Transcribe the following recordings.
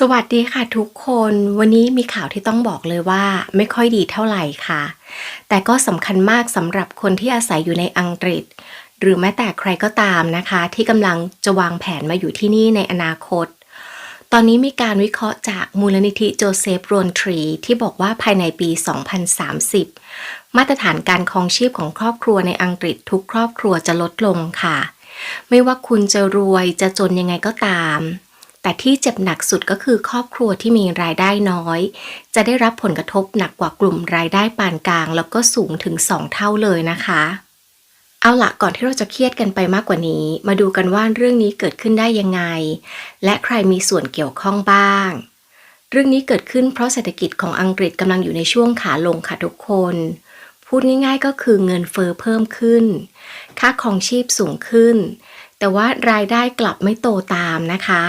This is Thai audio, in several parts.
สวัสดีค่ะทุกคน วันนี้มีข่าวที่ต้องบอกเลยว่า ไม่ค่อยดีเท่าไหร่ค่ะ แต่ก็สำคัญมากสำหรับคนที่อาศัยอยู่ในอังกฤษ หรือแม้แต่ใครก็ตามนะคะ ที่กำลังจะวางแผนมาอยู่ที่นี่ในอนาคต ตอนนี้มีการวิเคราะห์จากมูลนิธิโจเซฟโรนทรี ที่บอกว่าภายในปี 2030 มาตรฐานการครองชีพของครอบครัวในอังกฤษทุกครอบครัวจะลดลงค่ะ ไม่ว่าคุณจะรวยจะจนยังไงก็ตาม แต่ที่เจ็บหนักสุดก็คือครอบครัวที่มีรายได้น้อย จะได้รับผลกระทบหนักกว่ากลุ่มรายได้ปานกลาง แล้วก็สูงถึง 2 เท่าเลยนะคะ เอาละก่อนที่เราจะเครียดกันไปมากกว่านี้ มาดูกันว่าเรื่องนี้เกิดขึ้นได้ยังไง และใครมีส่วนเกี่ยวข้องบ้าง เรื่องนี้เกิดขึ้นเพราะเศรษฐกิจของอังกฤษกำลังอยู่ในช่วงขาลงค่ะทุกคนพูดง่ายๆก็คือเงินเฟอ้อเพิ่มขึ้น ค่าครองชีพสูงขึ้น แต่ว่ารายได้กลับไม่โตตามนะคะ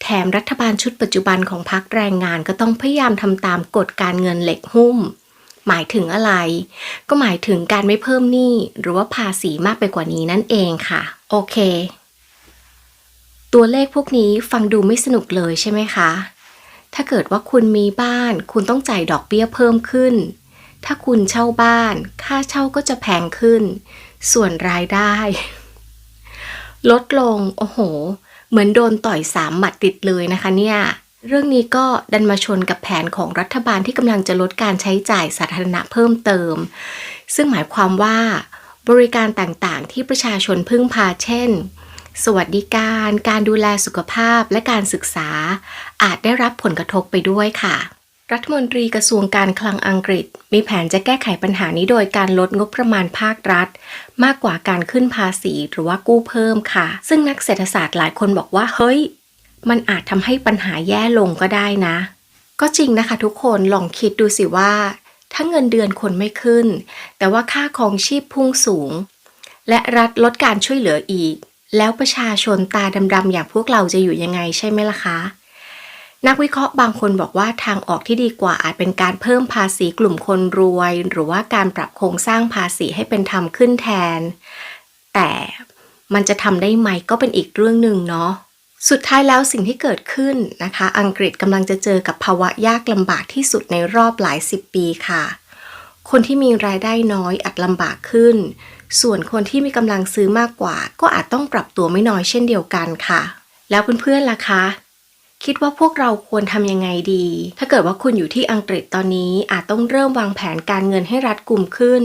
แถมรัฐบาลชุดปัจจุบันของพรรคแรงงานก็ต้องพยายามทำตามกฎการเงินเหล็กหุ้ม หมายถึงอะไร ก็หมายถึงการไม่เพิ่มหนี้หรือว่าภาษีมากไปกว่านี้นั่นเองค่ะ โอเค ตัวเลขพวกนี้ฟังดูไม่สนุกเลยใช่ไหมคะ ถ้าเกิดว่าคุณมีบ้าน คุณต้องจ่ายดอกเบี้ยเพิ่มขึ้น ถ้าคุณเช่าบ้าน ค่าเช่าก็จะแพงขึ้น ส่วนรายได้ ลดลง โอ้โห เหมือนโดนต่อยสามหมัดติดเลยนะคะเนี่ยเรื่องนี้ก็ดันมาชนกับแผนของรัฐบาลที่กำลังจะลดการใช้จ่ายสาธารณะเพิ่มเติม ซึ่งหมายความว่า บริการต่างๆ ที่ประชาชนพึ่งพาเช่น สวัสดิการ การดูแลสุขภาพและการศึกษา อาจได้รับผลกระทบไปด้วยค่ะ รัฐมนตรีกระทรวงการคลังอังกฤษ มีแผนจะแก้ไขปัญหานี้โดยการลดงบประมาณภาครัฐ มากกว่าการขึ้นภาษีหรือว่ากู้เพิ่มค่ะ ซึ่งนักเศรษฐศาสตร์หลายคนบอกว่า เฮ้ย มันอาจทำให้ปัญหาแย่ลงก็ได้นะ ก็จริงนะคะทุกคนลองคิดดูสิว่า ถ้าเงินเดือนคนไม่ขึ้น แต่ว่าค่าครองชีพพุ่งสูง และรัฐลดการช่วยเหลืออีก แล้วประชาชนตาดำๆอย่างพวกเราจะอยู่ยังไงใช่ไหมล่ะคะ นักวิเคราะห์บางคนบอกว่าทางออกที่ดีกว่าอาจเป็นการเพิ่มภาษีกลุ่มคนรวย หรือว่าการปรับโครงสร้างภาษีให้เป็นธรรมขึ้นแทน แต่มันจะทำได้ไหมก็เป็นอีกเรื่องหนึ่งเนาะสุดท้ายแล้วสิ่งที่เกิดขึ้นนะคะ อังกฤษกำลังจะเจอกับภาวะยากลำบากที่สุดในรอบหลายสิบปีค่ะ คนที่มีรายได้น้อยอาจลำบากขึ้น ส่วนคนที่มีกำลังซื้อมากกว่า ก็อาจต้องปรับตัวไม่น้อยเช่นเดียวกันค่ะ แล้วเพื่อนๆล่ะคะ คิดว่าพวกเราควรทำยังไงดี ถ้าเกิดว่าคุณอยู่ที่อังกฤษตอนนี้อาจต้องเริ่มวางแผนการเงินให้รัดกุมขึ้น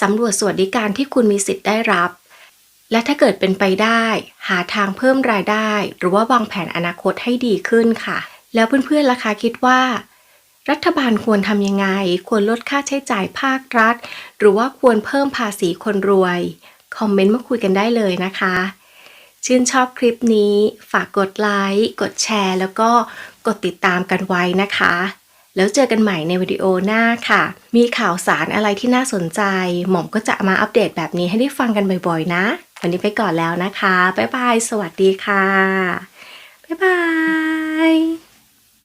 สำรวจสวัสดิการที่คุณมีสิทธิ์ได้รับ และถ้าเกิดเป็นไปได้ หาทางเพิ่มรายได้ หรือว่าวางแผนอนาคตให้ดีขึ้นค่ะ แล้วเพื่อนๆล่ะคะคิดว่า รัฐบาลควรทำยังไง ควรลดค่าใช้จ่ายภาครัฐ หรือว่าควรเพิ่มภาษีคนรวย คอมเมนต์มาคุยกันได้เลยนะคะ ชื่นชอบคลิปนี้ฝากกดไลค์กดแชร์แล้วก็กดติดตามกันไว้นะคะ แล้วเจอกันใหม่ในวิดีโอหน้าค่ะ มีข่าวสารอะไรที่น่าสนใจ หม่อมก็จะมาอัปเดตแบบนี้ให้ได้ฟังกันบ่อยๆ นะ วันนี้ไปก่อนแล้วนะคะ บ๊ายบาย สวัสดีค่ะ บ๊ายบาย